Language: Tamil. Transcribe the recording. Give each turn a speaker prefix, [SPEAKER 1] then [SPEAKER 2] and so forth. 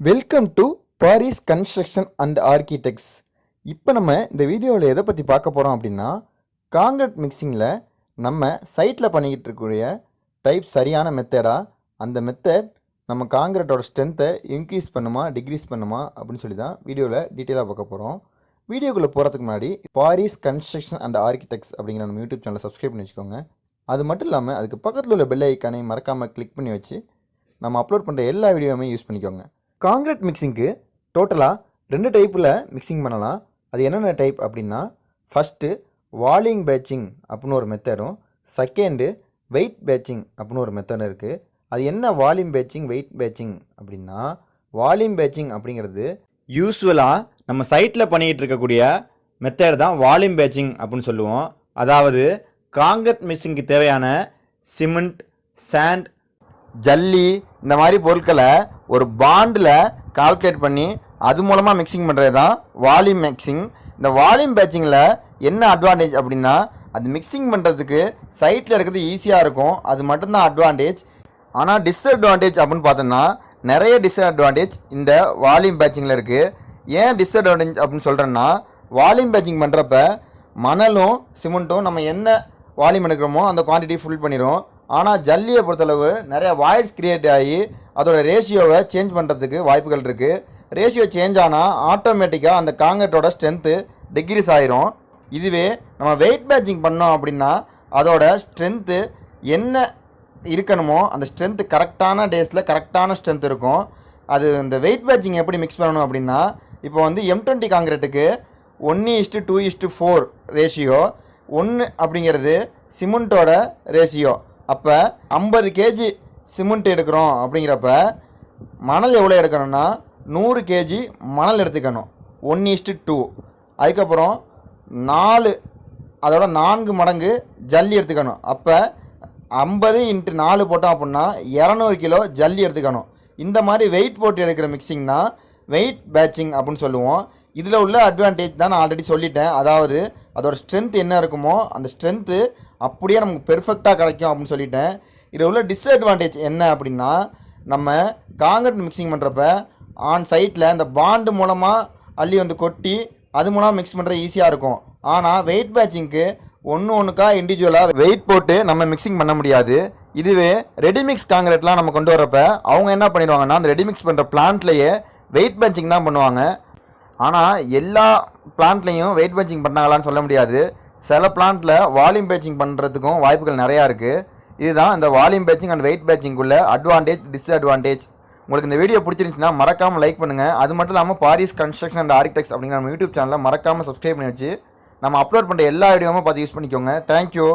[SPEAKER 1] Welcome to Paris construction and architects இப்போ நம்ம இந்த வீடியோவில் எதை பற்றி பார்க்க போகிறோம் அப்படின்னா காங்கிரட் மிக்சிங்கில் நம்ம சைட்டில் பண்ணிக்கிட்டு இருக்கக்கூடிய டைப் சரியான மெத்தடாக அந்த மெத்தட் நம்ம காங்கிரட்டோட ஸ்ட்ரென்த்தை இன்க்ரீஸ் பண்ணுமா டிக்ரீஸ் பண்ணுமா அப்படின்னு சொல்லி தான் வீடியோவில் டீட்டெயிலாக பார்க்க போகிறோம் வீடியோக்குள்ளே போகிறதுக்கு முன்னாடி பாரிஸ் கன்ஸ்ட்ரக்ஷன் அண்ட் ஆர்கிடெக்ட்ஸ் அப்படிங்கிற நம்ம யூடியூப் சேனலை சப்ஸ்கிரைப் பண்ணி வச்சுக்கோங்க. அது மட்டும் இல்லாமல் அதுக்கு பக்கத்தில் உள்ள பெல் ஐக்கானை மறக்காமல் கிளிக் பண்ணி வச்சு நம்ம அப்லோட் பண்ணுற எல்லா வீடியோவுமே யூஸ் பண்ணிக்கோங்க. காங்கிரட் மிக்சிங்க்கு டோட்டலாக ரெண்டு டைப்பில் மிக்சிங் பண்ணலாம். அது என்னென்ன டைப் அப்படின்னா ஃபஸ்ட்டு வாலிங் பேட்சிங் அப்படின்னு ஒரு மெத்தடும் செகண்டு வெயிட் பேட்சிங் அப்படின்னு ஒரு மெத்தடும் இருக்குது அது என்ன வால்யூம் பேட்சிங் வெயிட் பேட்சிங் அப்படின்னா வால்யூம் பேட்சிங் அப்படிங்கிறது யூஸ்வலாக நம்ம சைட்டில் பண்ணிக்கிட்டு இருக்கக்கூடிய மெத்தட் தான் வால்யூம் பேட்சிங் அப்படின்னு சொல்லுவோம். அதாவது காங்கிரட் மிக்சிங்க்கு தேவையான சிமெண்ட் சாண்ட் ஜல்லி இந்த மாதிரி பொருட்களை ஒரு பாண்டில் கால்குலேட் பண்ணி அது மூலமாக மிக்சிங் பண்ணுறது தான் வால்யூம் மிக்சிங் இந்த வால்யூம் பேட்சிங்கில் என்ன அட்வான்டேஜ் அப்படின்னா அது மிக்சிங் பண்ணுறதுக்கு சைட்டில் இருக்கிறது ஈஸியாக இருக்கும். அது மட்டும்தான் அட்வான்டேஜ் ஆனால் டிஸ்அட்வான்டேஜ் அப்படின்னு பார்த்தோன்னா நிறைய டிஸ்அட்வான்டேஜ் இந்த வால்யூம் பேட்சிங்கில் இருக்குது ஏன் டிஸ்அட்வான்டேஜ் அப்படின்னு சொல்கிறேன்னா வால்யூம் பேட்சிங் பண்ணுறப்ப மணலும் சிமெண்ட்டும் நம்ம என்ன வால்யூம் எடுக்கிறோமோ அந்த குவான்டிட்டி ஃபுல் பண்ணிடும் ஆனால் ஜல்லியை பொறுத்தளவு நிறைய வாய்ட்ஸ் க்ரியேட் ஆகி அதோட ரேஷியோவை சேஞ்ச் பண்ணுறதுக்கு வாய்ப்புகள் இருக்குது ரேஷியோ சேஞ்ச் ஆனால் ஆட்டோமேட்டிக்காக அந்த காங்கிரட்டோட ஸ்ட்ரென்த்து டிக்ரீஸ் ஆயிரும். இதுவே நம்ம வெயிட் பேட்சிங் பண்ணோம் அப்படின்னா அதோட ஸ்ட்ரென்த்து என்ன இருக்கணுமோ அந்த ஸ்ட்ரென்த்து கரெக்டான டேஸில் கரெக்டான ஸ்ட்ரென்த் இருக்கும். அது இந்த வெயிட் பேட்சிங் எப்படி மிக்ஸ் பண்ணணும் அப்படின்னா இப்போ வந்து எம் டுவெண்ட்டி காங்கிரட்டுக்கு ஒன்று is to two is to four ratio ஒன்று அப்படிங்கிறது சிமெண்ட்டோட ரேஷியோ அப்போ ஐம்பது கேஜி சிமெண்ட் எடுக்கிறோம் அப்படிங்கிறப்ப மணல் எவ்வளோ எடுக்கணும்னா நூறு கேஜி மணல் எடுத்துக்கணும். ஒன் ஈஸ்ட்டு டூ அதுக்கப்புறம் நாலு அதோட நான்கு மடங்கு ஜல்லி எடுத்துக்கணும். அப்போ ஐம்பது இன்ட்டு நாலு போட்டோம் அப்படின்னா இரநூறு கிலோ ஜல்லி எடுத்துக்கணும். இந்த மாதிரி வெயிட் போட்டு எடுக்கிற மிக்சிங் தான் வெயிட் பேட்சிங் அப்படின்னு சொல்லுவோம். இதில் உள்ள அட்வான்டேஜ் தான் நான் ஆல்ரெடி சொல்லிட்டேன். அதாவது அதோட ஸ்ட்ரென்த் என்ன இருக்குமோ அந்த ஸ்ட்ரென்த்து அப்படியே நமக்கு பெர்ஃபெக்டாக கிடைக்கும் அப்படின்னு சொல்லிட்டேன். இதில் உள்ள டிஸ்அட்வான்டேஜ் என்ன அப்படின்னா நம்ம காங்கிரட் மிக்சிங் பண்ணுறப்ப ஆன் சைட்டில் இந்த பாண்டு மூலமாக அள்ளி வந்து கொட்டி அது மூலமாக மிக்ஸ் பண்ணுறது ஈஸியாக இருக்கும். ஆனால் வெயிட் பேட்சிங்க்கு ஒன்று ஒன்றுக்கா இண்டிவிஜுவலாக வெயிட் போட்டு நம்ம மிக்சிங் பண்ண முடியாது. இதுவே ரெடிமிக்ஸ் காங்கிரட்லாம் நம்ம கொண்டு வரப்ப அவங்க என்ன பண்ணிடுவாங்கன்னா அந்த ரெடிமிக்ஸ் பண்ணுற பிளான்ட்லேயே வெயிட் பேட்சிங் தான் பண்ணுவாங்க. ஆனால் எல்லா பிளான்ட்லேயும் வெயிட் பேட்சிங் பண்ணாங்களான்னு சொல்ல முடியாது. சில பிளான்ட்டில் வால்யூம் பேச்சிங் பண்ணுறதுக்கும் வாய்ப்புகள் நிறையா இருக்குது இதுதான் இந்த வால்யூம் பேச்சிங் அண்ட் வெயிட் பேச்சிங்குள்ளே அட்வான்டேஜ் டிஸ்அட்வான்டேஜ் உங்களுக்கு இந்த வீடியோ பிடிச்சிருந்துச்சுன்னா மறக்காமல் லைக் பண்ணுங்கள் அது மட்டும் இல்லாமல் பாரிஸ் கன்ஸ்ட்ரக்ஷன் அண்ட் ஆர்கிடெக்ட்ஸ் அப்படிங்கிற நம்ம யூடியூப் சேனலில் மறக்காமல் சப்ஸ்கிரைப் பண்ணி வச்சு நம்ம அப்லோட் பண்ணுற எல்லா வீடியோவும் பார்த்து யூஸ் பண்ணிக்கோங்க. தேங்க்யூ